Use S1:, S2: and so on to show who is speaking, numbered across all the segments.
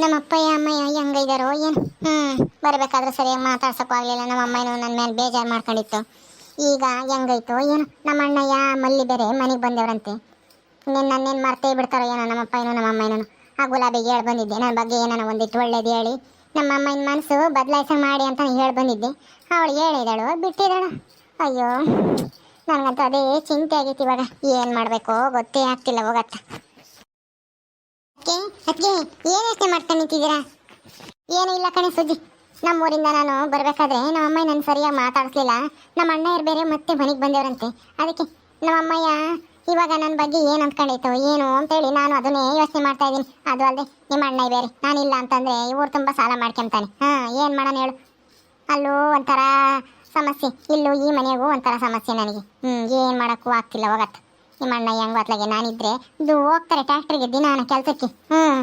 S1: ನಮ್ಮ ಅಪ್ಪಯ್ಯ ಅಮ್ಮಯ್ಯ ಹೆಂಗೈದಾರೋ, ಏನು? ಹ್ಞೂ ಬರಬೇಕಾದ್ರೆ ಸರಿಯಾಗಿ ಮಾತಾಡ್ಸೋಕ್ಕೂ ಆಗಲಿಲ್ಲ, ನಮ್ಮ ಅಮ್ಮನೂ ನನ್ನ ಮೇಲೆ ಬೇಜಾರು ಮಾಡ್ಕೊಂಡಿತ್ತು. ಈಗ ಹೆಂಗೈತೋ, ಏನು? ನಮ್ಮ ಅಣ್ಣಯ್ಯ ಮಲ್ಲಿ ಬೇರೆ ಮನೆಗೆ ಬಂದವ್ರಂತೆ. ನಿನ್ನ ನನ್ನೇನು ಮರ್ತೇ ಬಿಡ್ತಾರೋ ಏನೋ, ನಮ್ಮ ಅಪ್ಪಯ್ಯನೂ ನಮ್ಮ ಅಮ್ಮನೂ. ಆ ಗುಲಾಬಿಗೆ ಹೇಳಿ ಬಂದಿದ್ದೆ ನನ್ನ ಬಗ್ಗೆ ಏನಾನ ಒಂದಿಟ್ಟು ಒಳ್ಳೇದು ಹೇಳಿ. ನಮ್ಮ ಅಮ್ಮನ ಮನಸ್ಸು ಬದಲಾಯಿಸ ಮಾಡಿ ಅಂತ ಹೇಳಿ ಬಂದಿದ್ದೆ. ಅವಳು ಹೇಳಿದಳು ಬಿಟ್ಟಿದ್ದಾಳು ಅಯ್ಯೋ, ನನಗಂತೂ ಅದೇ ಚಿಂತೆ ಆಗೈತಿ ಇವಾಗ. ಏನು ಮಾಡಬೇಕು, ಗೊತ್ತೇ ಆಗ್ತಿಲ್ಲ ಹೋಗತ್ತ. ಅದಕ್ಕೆ ಅದಕ್ಕೆ ಏನು ಯೋಚನೆ ಮಾಡ್ಕೊಂಡು ನಿಂತಿದ್ದೀರಾ? ಏನೂ ಇಲ್ಲ ಕಣೆ ಸುದ್ದಿ ನಮ್ಮೂರಿಂದ ನಾನು ಬರಬೇಕಾದ್ರೆ ನಮ್ಮ ಅಮ್ಮ ನನ್ನ ಸರಿಯಾಗಿ ಮಾತಾಡಿಸ್ಲಿಲ್ಲ. ನಮ್ಮ ಅಣ್ಣ ಇರಬೇರೆ, ಮತ್ತೆ ಮನೆಗೆ ಬಂದೇವ್ರಂತೆ. ಅದಕ್ಕೆ ನಮ್ಮ ಅಮ್ಮಯ್ಯ, ಇವಾಗ ನನ್ನ ಬಗ್ಗೆ ಏನು ಅಂದ್ಕೊಂಡೈತೋ ಏನು ಅಂತೇಳಿ ನಾನು ಅದನ್ನೇ ಯೋಚನೆ ಮಾಡ್ತಾ ಇದ್ದೀನಿ. ಅದು ಅಲ್ಲದೆ ನಿಮ್ಮ ಅಣ್ಣ ಬೇರೆ ನಾನಿಲ್ಲ ಅಂತಂದ್ರೆ ಇವ್ರು ತುಂಬ ಸಾಲ ಮಾಡ್ಕೊಂತಾನೆ ಹಾಂ, ಏನು ಮಾಡೋಣ ಹೇಳು. ಅಲ್ಲೂ ಒಂಥರ ಸಮಸ್ಯೆ. ಇಲ್ಲೂ ಈ ಮನೆಗೂ ಒಂಥರ ಸಮಸ್ಯೆ ನನಗೆ. ಹ್ಞೂ ಏನು ಮಾಡೋಕ್ಕೂ ಆಗ್ತಿಲ್ಲ ಹೋಗತ್ತ. ನಿಮ್ಮ ಅಣ್ಣ ಹೆಂಗ್ ಅತ್ಲಾಗೆ ನಾನಿದ್ರೆ ಇದು ಹೋಗ್ತಾರೆ ಟ್ಯಾಕ್ಟ್ರಿಗೆ ದಿನ ಕೆಲಸಕ್ಕೆ. ಹ್ಮ್.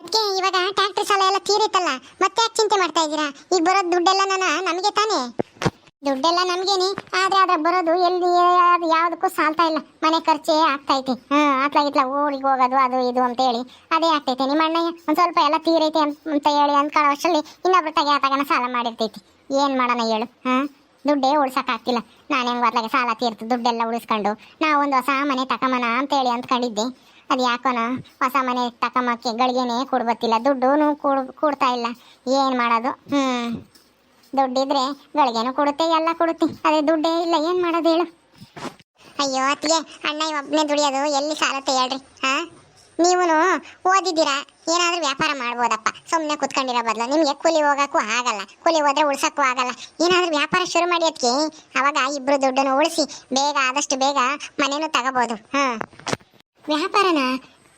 S1: ಅದಕ್ಕೆ ಇವಾಗ ಟ್ಯಾಕ್ಟ್ರಿ ಸಾಲ ಎಲ್ಲ ತೀರಿತ್ತಲ್ಲ, ಮತ್ತೆ ಯಾಕೆ ಚಿಂತೆ ಮಾಡ್ತಾ ಇದ್ದೀರಾ? ಈಗ ಬರೋದು ದುಡ್ಡೆಲ್ಲ ನನ್ನ ನಮಗೆ ತಾನೇ? ದುಡ್ಡೆಲ್ಲ ನಮಗೇನೆ, ಆದ್ರೆ ಅದ್ರ ಬರೋದು ಎಲ್ಲಿ, ಅದು ಯಾವುದಕ್ಕೂ ಸಾಲ್ತಾ ಇಲ್ಲ. ಮನೆ ಖರ್ಚೇ ಆಗ್ತೈತಿ ಹಾಂ ಆತ್ಲ ಇತ್ಲ ಊರಿಗೆ ಹೋಗೋದು, ಅದು ಇದು ಅಂತ ಹೇಳಿ. ಅದೇ ಆಗ್ತೈತೆ. ನಿಮ್ಮ ಅಣ್ಣಯ್ಯ ಒಂದು ಸ್ವಲ್ಪ ಎಲ್ಲ ತೀರೈತೆ ಅಂತ ಹೇಳಿ ಅಂದ್ಕೊಳ್ಳೋ ಅಷ್ಟರಲ್ಲಿ ಇನ್ನೊಬ್ಬರು ತಗೆ ಆತಗನ ಸಾಲ ಮಾಡಿರ್ತೈತಿ. ಏನು ಮಾಡೋಣ ಹೇಳು ಹಾಂ ದುಡ್ಡೇ ಉಳ್ಸೋಕ್ಕಾಗ್ತಿಲ್ಲ. ನಾನು ಹೆಂಗೆ ಬರ್ಲಾಗೆ ಸಾಲ ತೀರ್ತು ದುಡ್ಡೆಲ್ಲ ಉಳಿಸ್ಕೊಂಡು ನಾವು ಒಂದು ಹೊಸ ಮನೆ ತಕಮನ ಅಂತೇಳಿ ಅಂದ್ಕೊಂಡಿದ್ದೆ ಅದು ಯಾಕೋನ? ಹೊಸ ಮನೆ ತಕಮಕ್ಕೆ ಗಳಿಗೆನೇ ಕೊಡ್ಬತ್ತಿಲ್ಲ ದುಡ್ಡು ಕೂಡ್, ಕೂಡ್ತಾ ಇಲ್ಲ. ಏನು ಮಾಡೋದು? ಹ್ಞೂ ದುಡ್ಡಿದ್ರೆ ಗಳಿಗೆನೂ ಕೊಡುತ್ತೆ, ಎಲ್ಲ ಕೊಡುತ್ತೆ. ಅದೇ ದುಡ್ಡೇ ಇಲ್ಲ, ಏನು ಮಾಡೋದು ಹೇಳು. ಅಯ್ಯೋ ಅತ್ತಿಗೆ, ಅಣ್ಣ ಒಬ್ಬನೇ ದುಡಿಯೋದು ಎಲ್ಲಿ ಸಾಲತ್ತೆ ಹೇಳ್ರಿ, ಹಾ? ನೀವು ಓದಿದ್ದೀರಾ? ಏನಾದ್ರೂ ವ್ಯಾಪಾರ ಮಾಡ್ಬೋದಪ್ಪ. ಸುಮ್ಮನೆ ಕುತ್ಕೊಂಡಿರೋ ಬದಲು. ನಿಮಗೆ ಕೂಲಿ ಹೋಗಕ್ಕೂ ಆಗಲ್ಲ. ಕೂಲಿ ಹೋದ್ರೆ ಉಳ್ಸೋಕ್ಕೂ ಆಗಲ್ಲ. ಏನಾದರೂ ವ್ಯಾಪಾರ ಶುರು ಮಾಡಿ ಅದಕ್ಕೆ ಅವಾಗ ಇಬ್ರು ದುಡ್ಡನ್ನು ಉಳಿಸಿ ಬೇಗ, ಆದಷ್ಟು ಬೇಗ ಮನೇನೂ ತಗೋಬೋದು. ಹಾಂ. ವ್ಯಾಪಾರನ?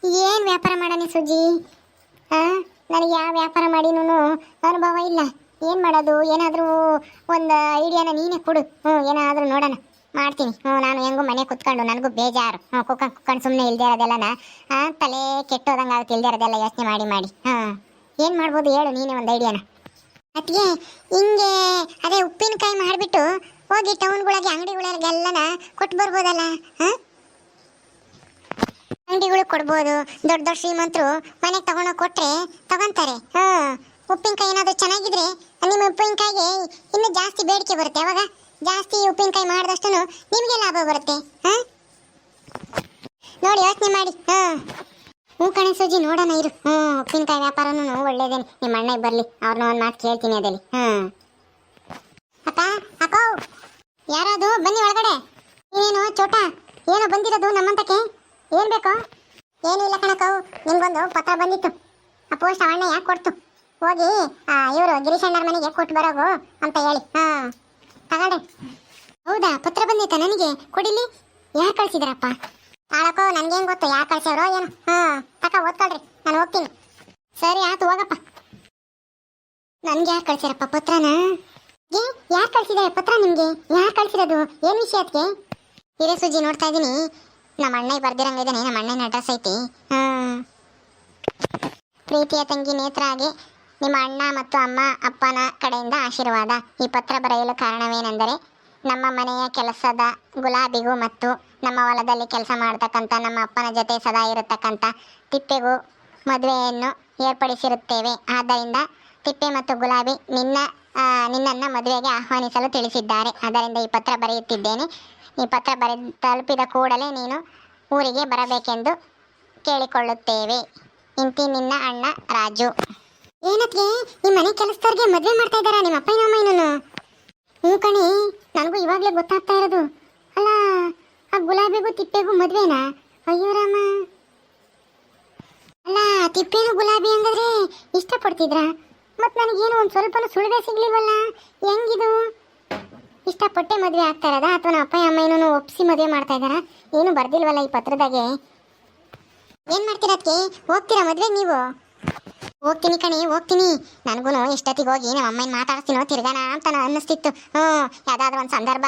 S1: ಏನು ವ್ಯಾಪಾರ ಮಾಡೋಣ ಸುಜಿ? ಹಾಂ ನನಗೆ ಯಾವ ವ್ಯಾಪಾರ ಮಾಡಿನೂ ಅನುಭವ ಇಲ್ಲ. ಏನು ಮಾಡೋದು? ಏನಾದರೂ ಒಂದು ಐಡಿಯಾನ ನೀನೇ ಕೊಡು. ಹ್ಞೂ ಏನಾದರೂ ನೋಡೋಣ. ಮಾಡ್ತೀನಿ. ಹ್ಞೂ, ನಾನು ಹೆಂಗೋ ಮನೆ ಕುತ್ಕೊಂಡು ನನಗೂ ಬೇಜಾರು. ಹ್ಞೂ ಕುಕ್ಕಂಡು ಕುಕ್ಕಂಡು ಸುಮ್ಮನೆ ಇಲ್ದೇ ಇರೋದೆಲ್ಲನ? ಹಾಂ ತಲೆ ಕೆಟ್ಟೋದಂಗೆ ಆಗುತ್ತೆ, ಇಲ್ದೇ ಇರೋದೆಲ್ಲ ಯೋಚನೆ ಮಾಡಿ ಮಾಡಿ. ಹಾಂ. ಏನು ಮಾಡ್ಬೋದು ಹೇಳು, ನೀನೇ ಒಂದು ಐಡಿಯಾನ ಅದಕ್ಕೆ ಹಿಂಗೆ, ಅದೇ ಉಪ್ಪಿನಕಾಯಿ ಮಾಡಿಬಿಟ್ಟು ಹೋಗಿ ಟೌನ್ಗಳಿಗೆ ಅಂಗಡಿಗಳಿಗೆಲ್ಲನ ಕೊಟ್ಟು ಬರ್ಬೋದಲ್ಲ? ಹಾಂ? ಅಂಗಡಿಗಳು ಕೊಡ್ಬೋದು. ದೊಡ್ಡ ದೊಡ್ಡ ಶ್ರೀಮಂತರು ಮನೆಗೆ ತಗೊಂಡೋಗಿ ಕೊಟ್ಟರೆ ತಗೊಂತಾರೆ. ಹಾ. ಉಪ್ಪಿನಕಾಯಿ ಏನಾದರೂ ಚೆನ್ನಾಗಿದ್ರೆ ನಿಮ್ಮ ಉಪ್ಪಿನಕಾಯಿಗೆ ಇನ್ನೂ ಜಾಸ್ತಿ ಬೇಡಿಕೆ ಬರುತ್ತೆ ಅವಾಗ ಜಾಸ್ತಿ ಉಪ್ಪಿನಕಾಯಿ ಮಾಡಿದಷ್ಟು ನಿಮಗೆ ಲಾಭ ಬರುತ್ತೆ, ಹಾ? ನೋಡಿ ಯೋಚನೆ ಮಾಡಿ, ಹಾ. ಹ್ಞೂ ಕಣೆ ಸೂಜಿ, ನೋಡೋಣ ಇರು. ಹ್ಞೂ, ಉಪ್ಪಿನಕಾಯಿ ವ್ಯಾಪಾರನೂ ಒಳ್ಳೇದೇನೆ. ನಿಮ್ಮ ಅಣ್ಣ ಬರಲಿ, ಅವ್ರನ್ನ ಒಂದು ಮಾತು ಕೇಳ್ತೀನಿ ಅದಲ್ಲಿ ಹಾಂ. ಅಕ್ಕ ಅಕ್ಕೋ ಯಾರಾದು? ಬನ್ನಿ ಒಳಗಡೆ. ನೀನೇನು, ಚೋಟ? ಏನೋ ಬಂದಿರೋದು ನಮ್ಮಂತಕ್ಕೆ? ಏನ್ ಬೇಕು? ಏನೂ ಇಲ್ಲ ಕಣಕವು, ನಿಮ್ಗೊಂದು ಪತ್ರ ಬಂದಿತ್ತು. ಆ ಪೋಸ್ಟ್ ಅವಣ್ಣ ಯಾಕೆ ಕೊಡ್ತು. ಹೋಗಿ ಇವರು ಗಿರೀಶಣ್ಣರ ಮನೆಗೆ ಕೊಟ್ಟು ಬರೋಗು ಅಂತ ಹೇಳಿ, ಹಾ. ತಗೊಳ್ರಿ ಹೌದಾ? ಪತ್ರ ಬಂದಿತ್ತ ನನಗೆ? ಕೊಡಿಲಿ ಯಾರು ಕಳ್ಸಿದಾರಪ್ಪ? ಆಳಕೋ ನನ್ಗೇನ್ ಗೊತ್ತು? ಯಾರು ಕಳ್ಸ್ಯಾರೋ ಏನು? ಹಾ, ತಕ, ಓದ್ಕೊಳ್ರಿ. ನಾನು ಹೋಗ್ತೀನಿ. ಸರಿ ಆತು ಹೋಗಪ್ಪ. ನನ್ಗೆ ಯಾರು ಕಳ್ಸ್ಯಾರಪ್ಪ ಪತ್ರನ? ಏ, ಯಾರು ಕಳ್ಸಿದಾರೆ ಪತ್ರ ನಿಮ್ಗೆ? ಯಾರು ಕಳ್ಸಿರೋದು? ಏನ್ ವಿಷಯ ಅದಕ್ಕೆ ಹಿರೇ ಸುಜಿ ನೋಡ್ತಾ ಇದ್ದೀನಿ ನಮ್ಮ ಅಣ್ಣ ಬರ್ದಿರಂಗಿದ್ದಾನೆ ನಮ್ಮ ಅಣ್ಣನ ಅಡ್ರೆಸ್ ಐತಿ. ಹ್ಮ್ ಪ್ರೀತಿಯ ತಂಗಿ ನೇತ್ರಾಗೆ ನಿಮ್ಮ ಅಣ್ಣ ಮತ್ತು ಅಮ್ಮ, ಅಪ್ಪನ ಕಡೆಯಿಂದ ಆಶೀರ್ವಾದ. ಈ ಪತ್ರ ಬರೆಯಲು ಕಾರಣವೇನೆಂದರೆ, ನಮ್ಮ ಮನೆಯ ಕೆಲಸದ ಗುಲಾಬಿಗೂ ಮತ್ತು ನಮ್ಮ ಹೊಲದಲ್ಲಿ ಕೆಲಸ ಮಾಡತಕ್ಕಂಥ ನಮ್ಮ ಅಪ್ಪನ ಜೊತೆ ಸದಾ ಇರತಕ್ಕಂಥ ತಿಪ್ಪೆಗೂ ಮದುವೆಯನ್ನು ಏರ್ಪಡಿಸಿರುತ್ತೇವೆ. ಆದ್ದರಿಂದ ತಿಪ್ಪೆ ಮತ್ತು ಗುಲಾಬಿ ನಿನ್ನ ನಿನ್ನನ್ನು ಮದುವೆಗೆ ಆಹ್ವಾನಿಸಲು ತಿಳಿಸಿದ್ದಾರೆ. ಅದರಿಂದ ಈ ಪತ್ರ ಬರೆಯುತ್ತಿದ್ದೇನೆ. ಈ ಪತ್ರ ಬರೆ, ತಲುಪಿದ ಕೂಡಲೇ ನೀನು ಊರಿಗೆ ಬರಬೇಕೆಂದು ಕೇಳಿಕೊಳ್ಳುತ್ತೇವೆ. ಇಂತಿ ನಿನ್ನ ಅಣ್ಣ ರಾಜು. ಏನಕ್ಕೆ ನಿಮ್ಮ ಮನೆ ಕೆಲಸದವ್ರಿಗೆ ಮದುವೆ ಮಾಡ್ತಾ ಇದ್ದಾರಾ? ನಿಮ್ಮ ಅಪ್ಪ ನಮ್ಮ ಇನ್ನೂ ಹ್ಞೂ ಕಣಿ, ನನಗೂ ಇವಾಗಲೇ ಗೊತ್ತಾಗ್ತಾ ಇರೋದು. ಅಲ್ಲ, ಆ ಗುಲಾಬಿಗೂ ತಿಪ್ಪೆಗೂ ಮದುವೆನಾ? ಅಯ್ಯೋ ರಾಮ. ಅಲ್ಲ ತಿಪ್ಪೇನು ಗುಲಾಬಿ ಹಂಗಾದ್ರೆ ಇಷ್ಟಪಡ್ತಿದ್ರಾ? ಮತ್ತು ನನಗೇನು ಒಂದು ಸ್ವಲ್ಪನೂ ಸುಳಿವೆ ಸಿಗ್ಲಿಲ್ವಲ್ಲ? ಹೆಂಗಿದು? ಇಷ್ಟಪಟ್ಟೆ ಮದುವೆ ಆಗ್ತಾ ಇರೋದಾ? ಅಥವಾ ನಮ್ಮ ಅಪ್ಪ ಅಮ್ಮ ಒಪ್ಪಿಸಿ ಮದುವೆ ಮಾಡ್ತಾ ಇದ್ದಾರಾ? ಏನು ಬರ್ದಿಲ್ವಲ್ಲ ಈ ಪತ್ರದಾಗೆ? ಏನು ಮಾಡ್ತೀರಾ ಅದಕ್ಕೆ ಹೋಗ್ತೀರಾ ಮದುವೆ ನೀವು? ಹೋಗ್ತೀನಿ ಕಣಿ, ಹೋಗ್ತೀನಿ. ನನಗೂ ಇಷ್ಟೊತ್ತಿಗೆ ಹೋಗಿ ನಮ್ಮ ಅಮ್ಮನ ಮಾತಾಡ್ತೀನೋ ತಿರ್ಗಾನ ಅಂತ ನಾನು ಅನ್ನಿಸ್ತಿತ್ತು. ಹ್ಞೂ, ಯಾವ್ದಾದ್ರು ಒಂದು ಸಂದರ್ಭ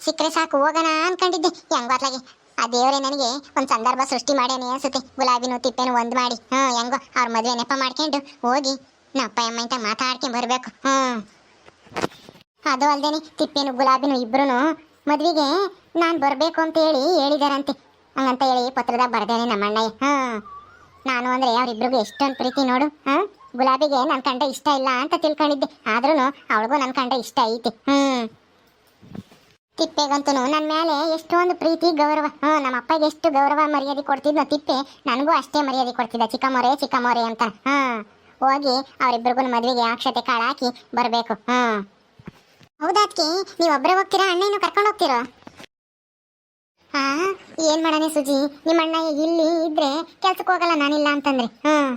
S1: ಸಿಕ್ಕರೆ ಸಾಕು, ಹೋಗೋಣ ಅನ್ಕೊಂಡಿದ್ದೆ. ಹೆಂಗ್ ಬರ್ಲಾಗೆ ಆ ದೇವರೇ ನನಗೆ ಒಂದು ಸಂದರ್ಭ ಸೃಷ್ಟಿ ಮಾಡ್ಯಾನೆ ಅನ್ಸುತ್ತೆ. ಗುಲಾಬಿನೂ ತಿಪ್ಪೇನು ಒಂದು ಮಾಡಿ. ಹ್ಞೂ, ಹೆಂಗೋ ಅವ್ರ ಮದುವೆ ನೆಪ ಮಾಡ್ಕೊಂಡು ಹೋಗಿ ನಮ್ಮ ಅಪ್ಪ, ಅಮ್ಮ ಅಂತ ಮಾತಾಡ್ಕೊಂಡು ಬರಬೇಕು. ಹ್ಞೂ. ಅದು ಅಲ್ದೇನೆ ತಿಪ್ಪೇನು ಗುಲಾಬಿನು ಇಬ್ಬರೂ ಮದುವೆಗೆ ನಾನು ಬರಬೇಕು ಅಂತ ಹೇಳಿ ಹೇಳಿದಾರಂತೆ. ಹಂಗಂತ ಹೇಳಿ ಪತ್ರದಾಗ ಬರ್ದೇನೆ ನಮ್ಮ ಅಣ್ಣಯ್ಯ. ಹಾಂ ನಾನು ಅಂದ್ರೆ ಅವರಿಬ್ರಿಗೂ ಎಷ್ಟೊಂದು ಪ್ರೀತಿ ನೋಡು, ಹಾ? ಗುಲಾಬಿಗೆ ನನ್ ಕಂಡ ಇಷ್ಟ ಇಲ್ಲ ಅಂತ ತಿಳ್ಕೊಂಡಿದ್ದೆ. ಆದ್ರೂ ಅವಳಿಗೂ ನನ್ ಕಂಡ ಇಷ್ಟ ಐತಿ. ಹ್ಮ್. ತಿಪ್ಪೆಗಂತೂ ನನ್ನ ಮೇಲೆ ಎಷ್ಟೊಂದು ಪ್ರೀತಿ, ಗೌರವ. ಹ್ಞೂ ನಮ್ಮ ಅಪ್ಪಗೆ ಎಷ್ಟು ಗೌರವ, ಮರ್ಯಾದೆ ಕೊಡ್ತಿದ್ನೋ ತಿಪ್ಪೆ, ನನಗೂ ಅಷ್ಟೇ ಮರ್ಯಾದೆ ಕೊಡ್ತಿದ್ದ ಚಿಕ್ಕಮ್ಮೋರೆ ಚಿಕ್ಕಮೊರೆ ಅಂತ. ಹಾಂ. ಹೋಗಿ ಅವರಿಬ್ಬರಿಗೂ ಮದುವೆಗೆ ಅಕ್ಷತೆ ಕಾಳು ಹಾಕಿ ಬರಬೇಕು. ಹಾಂ. ಹೌದಾದ್ಕೆ, ನೀವು ಒಬ್ಬರೇ ಹೋಗ್ತೀರಾ ಅಣ್ಣನೂ ಕರ್ಕೊಂಡು ಹೋಗ್ತೀರೋ? ಹಾ ಏನ್ ಮಾಡನೆ ಸುಜಿ? ನಿಮ್ಮ ಅಣ್ಣ ಇಲ್ಲಿ ಇದ್ರೆ ಕೆಲ್ಸಕ್ಕೆ ಹೋಗಲ್ಲ ನಾನಿಲ್ಲ ಅಂತಂದ್ರೆ. ಹ್ಮ್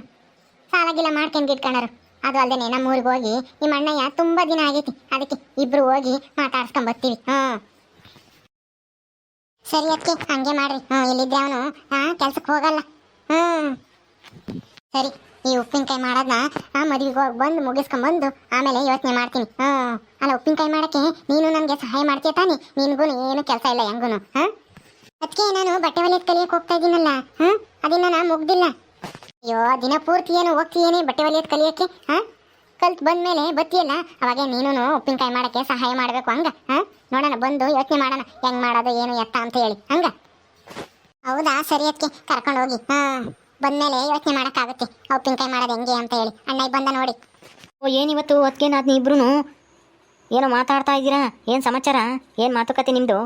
S1: ಸಾಲಾಗಿಲ್ಲ ಮಾಡ್ಕೊಂಡು ಇಟ್ಕೊಂಡರು ಅದು ಅಲ್ಲದೆ ನಮ್ಮ ಊರಿಗೆ ಹೋಗಿ ನಿಮ್ಮ ಅಣ್ಣಯ್ಯ ತುಂಬಾ ದಿನ ಆಗೈತಿ. ಅದಕ್ಕೆ ಇಬ್ರು ಹೋಗಿ ಮಾತಾಡ್ಸ್ಕೊಂಡ್ ಬರ್ತೀವಿ. ಹ್ಮ್ ಸರಿ ಅದಕ್ಕೆ ಹಂಗೆ ಮಾಡ್ರಿ. ಹ್ಮ್, ಇಲ್ಲಿದ್ರೆ ಅವನು ಹಾ ಕೆಲ್ಸಕ್ಕೆ ಹೋಗಲ್ಲ. ಹ್ಮ್. ಸರಿ, ಈ ಉಪ್ಪಿನಕಾಯಿ ಮಾಡೋದನ್ನ ಆ, ಮದುವೆಗೆ ಹೋಗಿ ಬಂದು ಮುಗಿಸ್ಕೊಂಬಂದು ಆಮೇಲೆ ಯೋಚನೆ ಮಾಡ್ತೀನಿ. ಹ್ಮ್. ಅಲ್ಲ, ಉಪ್ಪಿನಕಾಯಿ ಮಾಡಕ್ಕೆ ನೀನು ನನಗೆ ಸಹಾಯ ಮಾಡ್ತೀಯ ತಾನೆ? ನಿನಗೂ ಏನು ಕೆಲಸ ಇಲ್ಲ ಹೆಂಗೂ ಹಾ? ಅದಕ್ಕೆ ನಾನು ಬಟ್ಟೆ ಹೊಲಿಯೋದು ಕಲಿಯಕ್ಕೆ ಹೋಗ್ತಾ ಇದ್ದೀನಲ್ಲ ಹ್ಮ್ ಅದನ್ನ ನಾನು ಮುಗ್ದಿಲ್ಲ. ಅಯ್ಯೋ, ದಿನ ಪೂರ್ತಿ ಏನು ಹೋಗ್ತೀಯೇನೆ ಬಟ್ಟೆ ಹೊಲಿಯೋದು ಕಲಿಯಕ್ಕೆ, ಹ? ಕಲ್ತ್ ಬಂದ್ಮೇಲೆ ಬತ್ತಿಯಲ್ಲ, ಅವಾಗ ನೀನು ಉಪ್ಪಿನಕಾಯಿ ಮಾಡಕ್ಕೆ ಸಹಾಯ ಮಾಡಬೇಕು, ಹಂಗ, ಹಾಂ? ನೋಡೋಣ, ಬಂದು ಯೋಚನೆ ಮಾಡೋಣ, ಹೆಂಗ್ ಮಾಡೋದು, ಏನು ಎತ್ತ ಅಂತ ಹೇಳಿ, ಹಂಗ? ಹೌದಾ, ಸರಿ ಅದಕ್ಕೆ ಕರ್ಕೊಂಡು ಹೋಗಿ, ಹಾ? ಬಂದ್ಮೇಲೆ ಯೋಚನೆ ಮಾಡಕ್ಕಾಗುತ್ತೆ ಉಪ್ಪಿನಕಾಯಿ ಮಾಡೋದು ಹೆಂಗೆ ಅಂತ ಹೇಳಿ, ಅಣ್ಣ ಬಂದ ನೋಡಿ.
S2: ಓ ಏನಿವತ್ತು ಅದಕ್ಕೇನಾದ್ನಿ ಇಬ್ರು ಏನೋ ಮಾತಾಡ್ತಾ ಇದ್ದೀರಾ? ಏನು ಸಮಾಚಾರ? ಏನು ಮಾತುಕತೆ ನಿಮ್ಮದು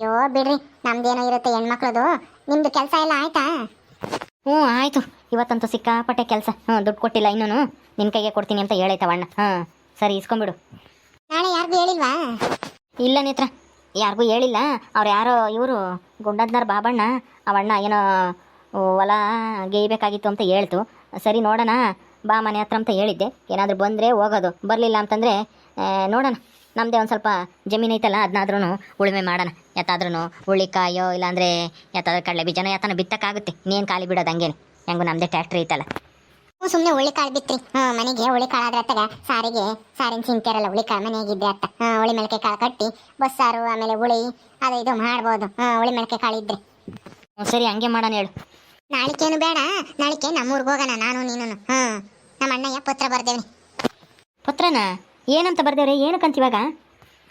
S1: ಅಯ್ಯೋ ಬಿಡ್ರಿ. ನಮ್ದೇನೋ ಇರುತ್ತೆ ಹೆಣ್ಮಕ್ಳದು. ನಿಮ್ದು ಕೆಲಸ ಎಲ್ಲ ಆಯ್ತಾ?
S2: ಹ್ಞೂ ಆಯಿತು. ಇವತ್ತಂತೂ ಸಿಕ್ಕಾಪಟ್ಟೆ ಕೆಲಸ. ಹ್ಞೂ ದುಡ್ಡು ಕೊಟ್ಟಿಲ್ಲ ಇನ್ನೂ ನಿನ್ನ ಕೈಗೆ ಕೊಡ್ತೀನಿ ಅಂತ ಹೇಳೈತವಣ್ಣ ಹಾಂ ಸರಿ ಇಸ್ಕೊಂಬಿಡು
S1: ನಾಳೆ ಯಾರಿಗೂ ಹೇಳಿಲ್ವಾ?
S2: ಇಲ್ಲ ನೇತ್ರ. ಯಾರಿಗೂ ಹೇಳಿಲ್ಲ. ಅವ್ರು ಯಾರೋ ಇವರು ಗುಂಡದ್ನಾರ್ ಬಾಬಣ್ಣ. ಅವಣ್ಣ ಏನೋ ಹೊಲ ಗೇಯ್ಬೇಕಾಗಿತ್ತು ಅಂತ ಹೇಳ್ತು. ಸರಿ ನೋಡೋಣ. ಬಾ ಮನೆ ಹತ್ರ ಅಂತ ಹೇಳಿದ್ದೆ. ಏನಾದರೂ ಬಂದರೆ ಹೋಗೋದು. ಬರಲಿಲ್ಲ ಅಂತಂದರೆ ನೋಡೋಣ. ನಮ್ಮದೇ ಒಂದು ಸ್ವಲ್ಪ ಜಮೀನು ಐತಲ್ಲ ಅದನ್ನಾದ್ರೂ ಉಳುಮೆ ಮಾಡೋಣ. ಯಾತಾದ್ರೂ ಹುಳ್ಳಿಕಾಯೋ ಇಲ್ಲಾಂದರೆ ಯಾತಾದ್ರೂ ಕಡಲೆ ಬೀಜನ ಯಾತನ ಬಿತ್ತಕ್ಕಾಗುತ್ತೆ. ಇನ್ನೇನು ಖಾಲಿ ಬಿಡೋದು ಹಂಗೇನೆ. ಹೆಂಗು ನಮ್ಮದೇ ಟ್ಯಾಕ್ಟ್ರಿ ಐತಲ್ಲ.
S1: ಸುಮ್ಮನೆ ಹುಳಿಕಾಳು ಬಿತ್ರಿ. ಹ್ಞೂ ಮನೆಗೆ ಹುಳಿ ಕಾಳು ಆದ್ರೆ ಅತ್ತಾಗ ಸಾರಿಗೆ ಸಾರಿನ ಸಿಂತಿರಲ್ಲ ಹುಳಿ ಕಾಳು ಮನೆಗಿದ್ದೆ ಅತ್ತ. ಹಾಂ ಹುಳಿ ಮೆಳಕೆ ಕಾಳು ಕಟ್ಟಿ ಬಸ್ಸಾರು ಆಮೇಲೆ ಹುಳಿ ಅದು ಇದು ಮಾಡ್ಬೋದು. ಹಾಂ ಹುಳಿ ಮೆಳಕೆ ಕಾಳು ಇದ್ರೆ.
S2: ಸರಿ ಹಂಗೆ ಮಾಡೋಣ ಹೇಳು.
S1: ನಾಳಿಕೇನು ಬೇಡ ನಾಳಿಕೆ ನಮ್ಮೂರ್ಗೆ ಹೋಗೋಣ ನಾನು ನೀನು ಹ್ಞೂ ನಮ್ಮ ಅಣ್ಣಯ್ಯ ಪುತ್ರ ಬರ್ದೇವ್ನಿ.
S2: ಪತ್ರನ? ಏನಂತ ಬರ್ದೇವ್ರೆ? ಏನಕ್ಕಂತ ಇವಾಗ?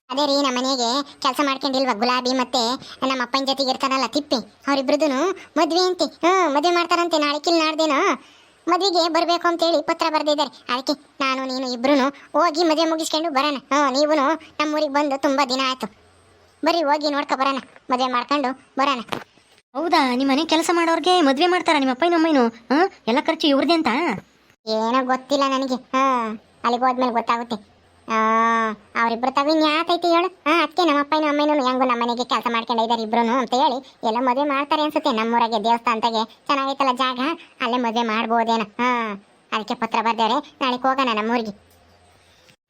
S1: ಅದೇ ರೀ ನಮ್ಮ ಮನೆಗೆ ಕೆಲಸ ಮಾಡ್ಕೊಂಡಿಲ್ವಾ ಗುಲಾಬಿ ಮತ್ತೆ ನಮ್ಮ ಅಪ್ಪನ ಜೊತೆಗೆ ಇರ್ತಾರಲ್ಲ ತಿಪ್ಪಿ. ಅವ್ರಿಬ್ರದ್ದು ಮದ್ವೆ ಅಂತೆ. ಹ್ಞೂ ಮದುವೆ ಮಾಡ್ತಾರಂತೆ ನಾಳೆಕಿಲ್ ನಾಡ್ದೇನೋ. ಮದುವೆಗೆ ಬರಬೇಕು ಅಂತೇಳಿ ಪತ್ರ ಬರೆದಿದ್ದಾರೆ. ಅದಕ್ಕೆ ನಾನು ನೀನು ಇಬ್ರು ಹೋಗಿ ಮದುವೆ ಮುಗಿಸ್ಕೊಂಡು ಬರೋಣ. ಹ್ಞೂ ನೀವು ನಮ್ಮೂರಿಗೆ ಬಂದು ತುಂಬ ದಿನ ಆಯಿತು. ಬರೀ ಹೋಗಿ ನೋಡ್ಕೊ ಬರೋಣ. ಮದುವೆ ಮಾಡ್ಕೊಂಡು ಬರೋಣ.
S2: ಹೌದಾ? ನಿಮ್ಮ ಮನೆ ಕೆಲಸ ಮಾಡೋರ್ಗೆ ಮದುವೆ ಮಾಡ್ತಾರಾ ನಿಮ್ಮ ಅಪ್ಪನ ಅಮ್ಮನು ಹಾಂ ಎಲ್ಲ ಖರ್ಚು ಇವ್ರದೇ ಅಂತ?
S1: ಏನೋ ಗೊತ್ತಿಲ್ಲ ನನಗೆ. ಹಾಂ ಅಲ್ಲಿಗೆ ಹೋದ್ಮೇಲೆ ಗೊತ್ತಾಗುತ್ತೆ. ಅವರಿಬ್ರು ತಗ ಯಾತೈತಿ ಹೇಳು. ಹಾ ಅದಕ್ಕೆ ನಮ್ಮ ಅಪ್ಪನ ಅಮ್ಮನೂ ಹೆಂಗು ನಮ್ಮ ಮನೆಗೆ ಕೆಲಸ ಮಾಡ್ಕೊಂಡಿದ್ದಾರೆ ಇಬ್ರು ಅಂತ ಹೇಳಿ ಎಲ್ಲ ಮದುವೆ ಮಾಡ್ತಾರೆ ಅನ್ಸುತ್ತೆ. ನಮ್ಮೂರಾಗೆ ದೇವಸ್ಥಾನದಾಗೆ ಚೆನ್ನಾಗೈತಲ್ಲ ಜಾಗ ಅಲ್ಲೇ ಮದುವೆ ಮಾಡ್ಬೋದೇನ. ಹಾ ಅದಕ್ಕೆ ಪತ್ರ ಬರ್ದೇವ್ರೆ ನಾಳೆ ಹೋಗೋಣ ನಮ್ಮೂರಿಗೆ.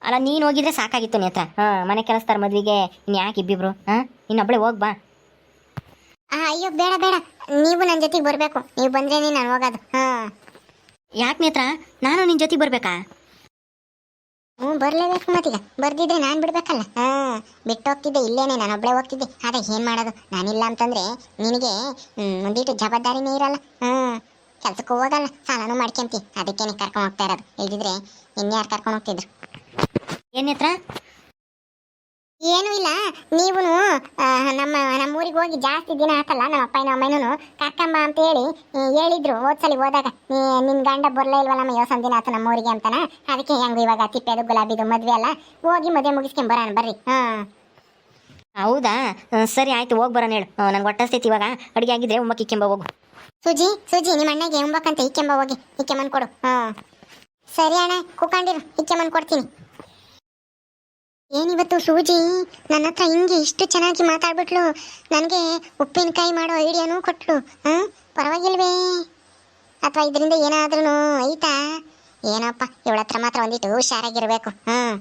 S2: ಅಲ್ಲ ನೀನು ಹೋಗಿದ್ರೆ ಸಾಕಾಗಿತ್ತು ನೇತ್ರ. ಹಾಂ ಮನೆ ಕೆಲಸದಾರ ಮದ್ವೆಗೆ ಇನ್ನು ಯಾಕೆ ಇಬ್ಬಿಬ್ರು? ಹಾಂ ಇನ್ನೊಬ್ಳೆ ಹೋಗ್ ಬಾ.
S1: ಅಯ್ಯೋ ಬೇಡ ಬೇಡ. ನೀವು ನನ್ನ ಜೊತೆಗೆ ಬರಬೇಕು. ನೀವು ಬಂದ್ರೇನೆ ನಾನು ಹೋಗೋದು. ಹಾ.
S2: ಯಾಕೆ ನೇತ್ರ? ನಾನು ನಿನ್ನ ಜೊತೆಗೆ ಬರ್ಬೇಕಾ?
S1: ಹ್ಞೂ ಬರಲೇಬೇಕು ಮತ್ತೀಗ. ಬರ್ದಿದ್ರೆ ನಾನು ಬಿಡ್ಬೇಕಲ್ಲ. ಹಾಂ ಬಿಟ್ಟು ಹೋಗ್ತಿದ್ದೆ ಇಲ್ಲೇನೆ ನಾನು ಒಬ್ಬಳೇ ಹೋಗ್ತಿದ್ದೆ. ಅದೇ ಏನು ಮಾಡೋದು? ನಾನಿಲ್ಲ ಅಂತಂದ್ರೆ ನಿನಗೆ ಹ್ಮ್, ಒಂದೀಟು ಜವಾಬ್ದಾರಿನೇ ಇರಲ್ಲ. ಹಾಂ ಕೆಲಸಕ್ಕೆ ಹೋಗಲ್ಲ. ಸಾಲನೂ ಮಾಡ್ಕೊಂತಿ. ಅದಕ್ಕೇನೆ ಕರ್ಕೊಂಡು ಹೋಗ್ತಾ ಇರೋದು. ಇಲ್ದಿದ್ರೆ ಇನ್ಯಾರು ಕರ್ಕೊಂಡು ಹೋಗ್ತಿದ್ರು?
S2: ಏನ್ ನೇತ್ರ?
S1: ಏನೂ ಇಲ್ಲ. ನೀವು ನಮ್ಮ ನಮ್ಮ ಊರಿಗೆ ಹೋಗಿ ಜಾಸ್ತಿ ದಿನ ಆತಲ್ಲ ನಮ್ಮ ಅಪ್ಪನ ಅಮ್ಮನೂ ಕರ್ಕಂಬ ಅಂತ ಹೇಳಿ ಹೇಳಿದ್ರು ಹೋದ್ಸಲಿ ಹೋದಾಗ ನೀ- ನಿನ್ ಗಂಡ ಬರಲೇ ಇಲ್ವಲ್ಲ ನಮ್ಮ ಯೋಸನ್ ದಿನ ಆಯ್ತು ನಮ್ಮ ಊರಿಗೆ ಅಂತಾನ? ಅದಕ್ಕೆ ಹೆಂಗು ಇವಾಗ ತಿಪ್ಪೆದು ಗುಲಾಬಿದು ಮದ್ವೆ ಅಲ್ಲ? ಹೋಗಿ ಮದುವೆ ಮುಗಿಸ್ಕೊಂಡ್ ಬರೋಣ ಬರ್ರಿ. ಹಾಂ.
S2: ಹೌದಾ? ಸರಿ ಆಯ್ತು ಹೋಗಿ ಬರೋಣ ಹೇಳು. ನನಗೆ ಸ್ಥಿತಿ ಇವಾಗ. ಅಡುಗೆ ಆಗಿದ್ರೆ ಉಮ್ಮಕ್ಕೆ ಇಕ್ಕೆಂಬ ಹೋಗು.
S1: ಸುಜಿ ಸುಜಿ ನಿಮ್ಮ ಅಣ್ಣಗೆ ಉಂಬಕ್ಕಂತ ಇಕ್ಕೆಂಬ ಹೋಗಿ ಇಕ್ಕೆಮನ್ ಕೊಡು. ಹಾಂ. ಸರಿ ಅಣ್ಣ ಕುಕ್ಕಂಡಿರು ಇಕ್ಕೆಮನ್ ಕೊಡ್ತೀನಿ. ಏನಿವತ್ತು ಸೂಜಿ? ನನ್ನ ಹತ್ರ ಹಿಂಗೆ ಇಷ್ಟು ಚೆನ್ನಾಗಿ ಮಾತಾಡ್ಬಿಟ್ಲು. ನನಗೆ ಉಪ್ಪಿನಕಾಯಿ ಮಾಡೋ ಐಡಿಯಾನೂ ಕೊಟ್ಲು. ಹಾಂ ಪರವಾಗಿಲ್ವೇ. ಅಥವಾ ಇದರಿಂದ ಏನಾದ್ರೂ ಐತಾ? ಏನಪ್ಪ, ಇವಳ ಹತ್ರ ಮಾತ್ರ ಒಂದಿಟ್ಟು ಹುಷಾರಾಗಿರ್ಬೇಕು. ಹಾಂ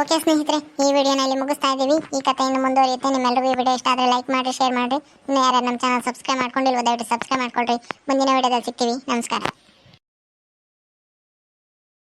S1: ಓಕೆ ಸ್ನೇಹಿತರೆ, ಈ ವಿಡಿಯೋನ ಇಲ್ಲಿ ಮುಗಿಸ್ತಾ ಇದ್ದೀವಿ. ಈ ಕಥೆ ಇನ್ನು ಮುಂದುವರಿಯುತ್ತೆ. ನಿಮ್ಮೆಲ್ಲರಿಗೂ ಈ ವಿಡಿಯೋ ಇಷ್ಟ ಆದರೆ ಲೈಕ್ ಮಾಡಿ ಶೇರ್ ಮಾಡಿ ಇನ್ನು ಯಾರು ನಮ್ಮ ಚಾನಲ್ ಸಬ್ಸ್ಕ್ರೈಬ್ ಮಾಡ್ಕೊಂಡಿಲ್ವೋ, ದಯವಿಟ್ಟು ಸಬ್ಸ್ಕ್ರೈಬ್ ಮಾಡ್ಕೊಳ್ರಿ. ಮುಂದಿನ ವಿಡಿಯೋದಲ್ಲಿ ಸಿಗ್ತೀವಿ. ನಮಸ್ಕಾರ.